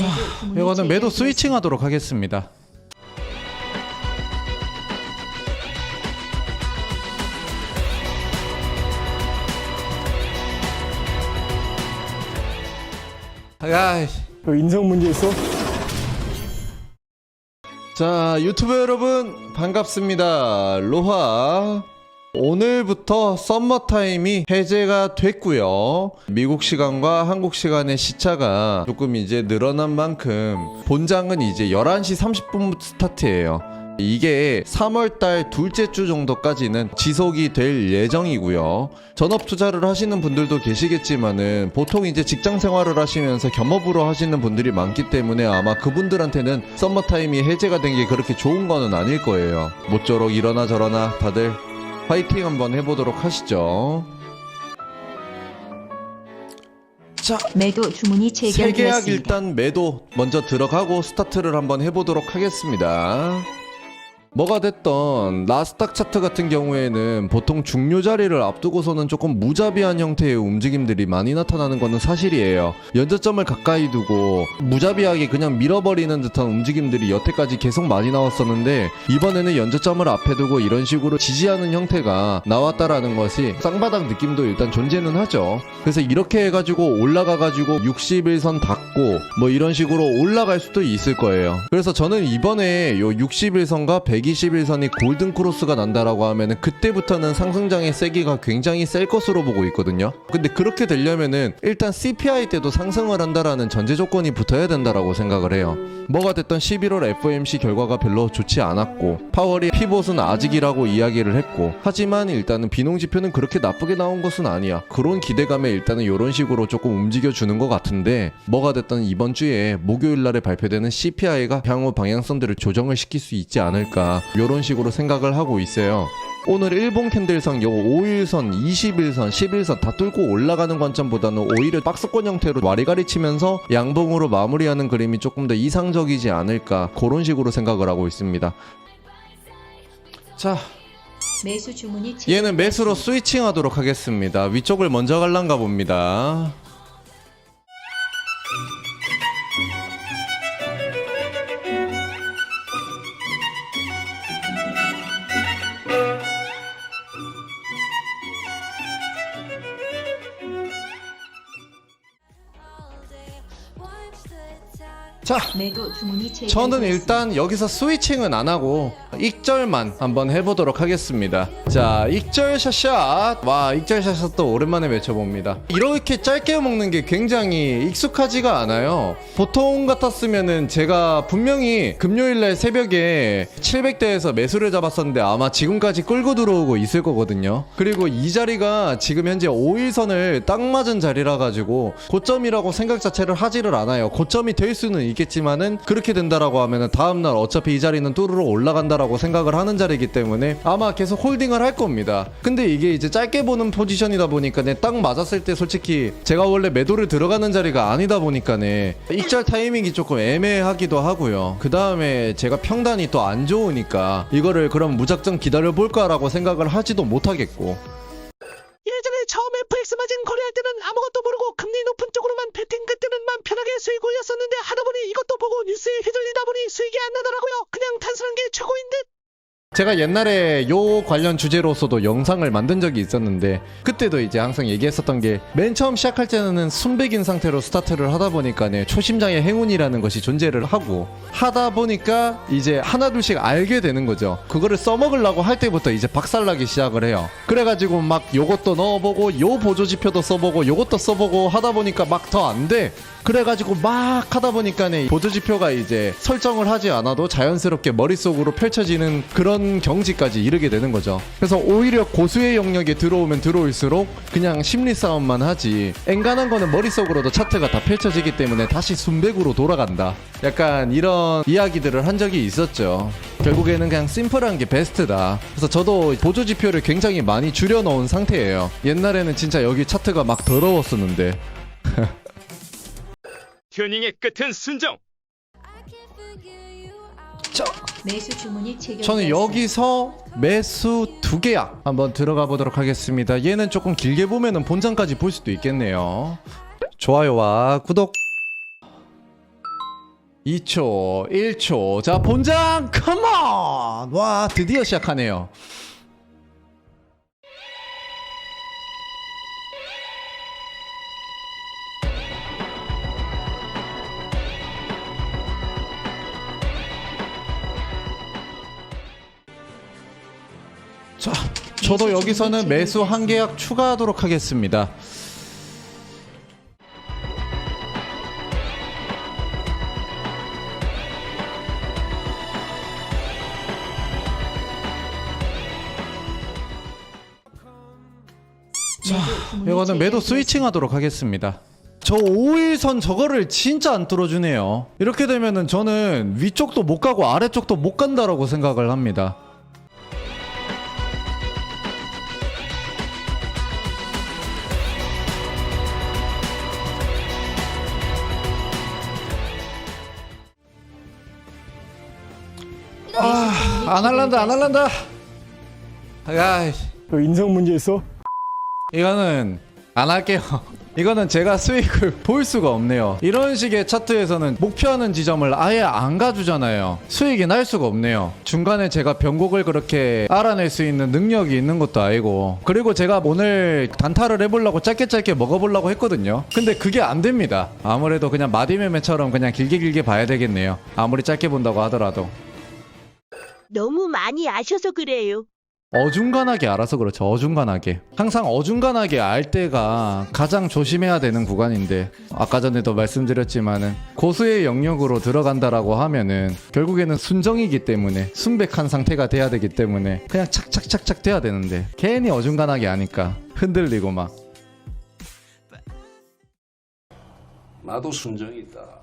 자, 이거는 매도 스위칭 하도록 하겠습니다. 야, 그 인성 문제 있어? 자, 유튜브 여러분 반갑습니다. 로하. 오늘부터 썸머타임이 해제가 됐고요. 미국 시간과 한국 시간의 시차가 조금 이제 늘어난 만큼 본장은 이제 11시 30분 스타트예요. 이게 3월달 둘째 주 정도까지는 지속이 될 예정이고요. 전업 투자를 하시는 분들도 계시겠지만은 보통 이제 직장 생활을 하시면서 겸업으로 하시는 분들이 많기 때문에 아마 그분들한테는 썸머 타임이 해제가 된 게 그렇게 좋은 거는 아닐 거예요. 모쪼록 이러나 저러나 다들 파이팅 한번 해보도록 하시죠. 자, 매도 주문이 체결되었습니다. 일단 매도 먼저 들어가고 스타트를 한번 해보도록 하겠습니다. 뭐가 됐던 나스닥 차트 같은 경우에는 보통 중요 자리를 앞두고서는 조금 무자비한 형태의 움직임들이 많이 나타나는 것은 사실이에요. 연저점을 가까이 두고 무자비하게 그냥 밀어버리는 듯한 움직임들이 여태까지 계속 많이 나왔었는데 이번에는 연저점을 앞에 두고 이런 식으로 지지하는 형태가 나왔다라는 것이 쌍바닥 느낌도 일단 존재는 하죠. 그래서 이렇게 해가지고 올라가가지고 61선 닿고 뭐 이런 식으로 올라갈 수도 있을 거예요. 그래서 저는 이번에 요 61선과 121선이 골든 크로스가 난다라고 하면은 그때부터는 상승장의 세기가 굉장히 셀 것으로 보고 있거든요. 근데 그렇게 되려면은 일단 CPI 때도 상승을 한다라는 전제 조건이 붙어야 된다라고 생각을 해요. 뭐가 됐던 11월 FOMC 결과가 별로 좋지 않았고 파월이 피봇은 아직이라고 이야기를 했고 하지만 일단은 비농 지표는 그렇게 나쁘게 나온 것은 아니야. 그런 기대감에 일단은 이런 식으로 조금 움직여 주는 것 같은데 뭐가 됐던 이번 주에 목요일 날에 발표되는 CPI가 향후 방향성들을 조정을 시킬 수 있지 않을까 이런 식으로 생각을 하고 있어요. 오늘 일본 캔들상 요 5일선, 21선, 11선 다 뚫고 올라가는 관점보다는 오히려 박스권 형태로 와리가리 치면서 양봉으로 마무리하는 그림이 조금 더 이상적이지 않을까 그런 식으로 생각을 하고 있습니다. 자, 매수 주문이 얘는 매수로 체결되었습니다. 스위칭 하도록 하겠습니다. 위쪽을 먼저 갈란가 봅니다. 자. 저는 일단 여기서 스위칭은 안 하고 익절만 한번 해보도록 하겠습니다. 자, 익절 샷샷. 와, 익절 샷샷 또 오랜만에 외쳐봅니다. 이렇게 짧게 먹는 게 굉장히 익숙하지가 않아요. 보통 같았으면은 제가 분명히 금요일날 새벽에 700대에서 매수를 잡았었는데 아마 지금까지 끌고 들어오고 있을 거거든요. 그리고 이 자리가 지금 현재 5일선을 딱 맞은 자리라 가지고 고점이라고 생각 자체를 하지를 않아요. 고점이 될 수는 있 겠지만은 그렇게 된다라고 하면은 다음날 어차피 이 자리는 뚜루로 올라간다라고 생각을 하는 자리이기 때문에 아마 계속 홀딩을 할 겁니다. 근데 이게 이제 짧게 보는 포지션이다 보니까네 딱 맞았을 때 솔직히 제가 원래 매도를 들어가는 자리가 아니다 보니까네 익절 타이밍이 조금 애매하기도 하고요. 그 다음에 제가 평단이 또 안 좋으니까 이거를 그럼 무작정 기다려 볼까라고 생각을 하지도 못하겠고 예전에 처음 FX 마진 거래할 때는 아무것도 모르고 금리 높은 쪽으로만 베팅 그때는 맘 편하게 수익 올렸었는데 하다 보니 이것도 보고 뉴스에 휘둘리다 보니 수익이 안 나더라고요. 그냥 단순한 게 최고인 듯. 제가 옛날에 요 관련 주제로서도 영상을 만든 적이 있었는데 그때도 이제 항상 얘기했었던 게 맨 처음 시작할 때는 순백인 상태로 스타트를 하다 보니까 네 초심장의 행운이라는 것이 존재를 하고 하다 보니까 이제 하나둘씩 알게 되는 거죠. 그거를 써먹으려고 할 때부터 이제 박살나기 시작을 해요. 그래가지고 막 요것도 넣어보고 요 보조지표도 써보고 요것도 써보고 하다 보니까 막 더 안돼 그래가지고 막 하다 보니까네 보조지표가 이제 설정을 하지 않아도 자연스럽게 머릿속으로 펼쳐지는 그런 경지까지 이르게 되는 거죠. 그래서 오히려 고수의 영역에 들어오면 들어올수록 그냥 심리 싸움만 하지. 앵간한 거는 머릿속으로도 차트가 다 펼쳐지기 때문에 다시 순백으로 돌아간다. 약간 이런 이야기들을 한 적이 있었죠. 결국에는 그냥 심플한 게 베스트다. 그래서 저도 보조 지표를 굉장히 많이 줄여놓은 상태예요. 옛날에는 진짜 여기 차트가 막 더러웠었는데. 튜닝의 끝은 순정. 매수 주문이. 저는 여기서 매수 두 개야 한번 들어가 보도록 하겠습니다. 얘는 조금 길게 보면은 본장까지 볼 수도 있겠네요. 좋아요와 구독. 2초, 1초. 자, 본장, 컴온! 와, 드디어 시작하네요. 자, 저도 여기서는 매수 한 계약 추가하도록 하겠습니다. 자, 이거는 매도 스위칭 하도록 하겠습니다. 저 5일선 저거를 진짜 안 뚫어주네요. 이렇게 되면은 저는 위쪽도 못 가고 아래쪽도 못 간다라고 생각을 합니다. 아, 안 할란다, 안 할란다. 야, 너 인성 문제 있어? 이거는 안 할게요. 이거는 제가 수익을 볼 수가 없네요. 이런 식의 차트에서는 목표하는 지점을 아예 안 가주잖아요. 수익이 날 수가 없네요. 중간에 제가 변곡을 그렇게 알아낼 수 있는 능력이 있는 것도 아니고. 그리고 제가 오늘 단타를 해보려고 짧게 짧게 먹어보려고 했거든요. 근데 그게 안 됩니다. 아무래도 그냥 마디매매처럼 그냥 길게 길게 봐야 되겠네요. 아무리 짧게 본다고 하더라도. 너무 많이 아셔서 그래요. 어중간하게 알아서 그렇죠. 어중간하게. 항상 어중간하게 알 때가 가장 조심해야 되는 구간인데 아까 전에도 말씀드렸지만은 고수의 영역으로 들어간다라고 하면은 결국에는 순정이기 때문에 순백한 상태가 돼야 되기 때문에 그냥 착착착착 돼야 되는데 괜히 어중간하게 하니까 흔들리고 막 나도 순정이다.